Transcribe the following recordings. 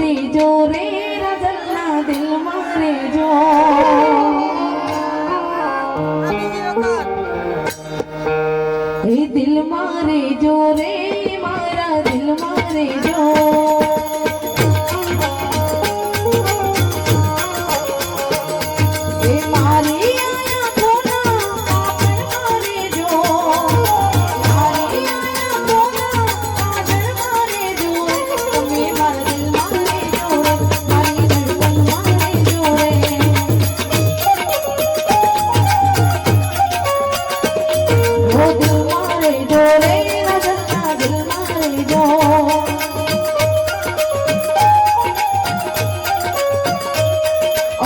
મારી રે રજલના દિલ મારે જો. એ દિલ મારે જો રે મારે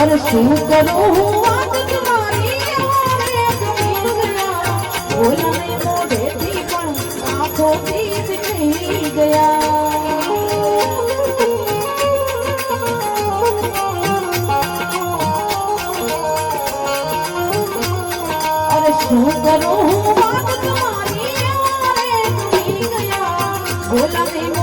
અરે શું કરું હું? આદત મારી ઓળે થઈ ગયા. શું કરું હું? આદત મારી ગયા બોલને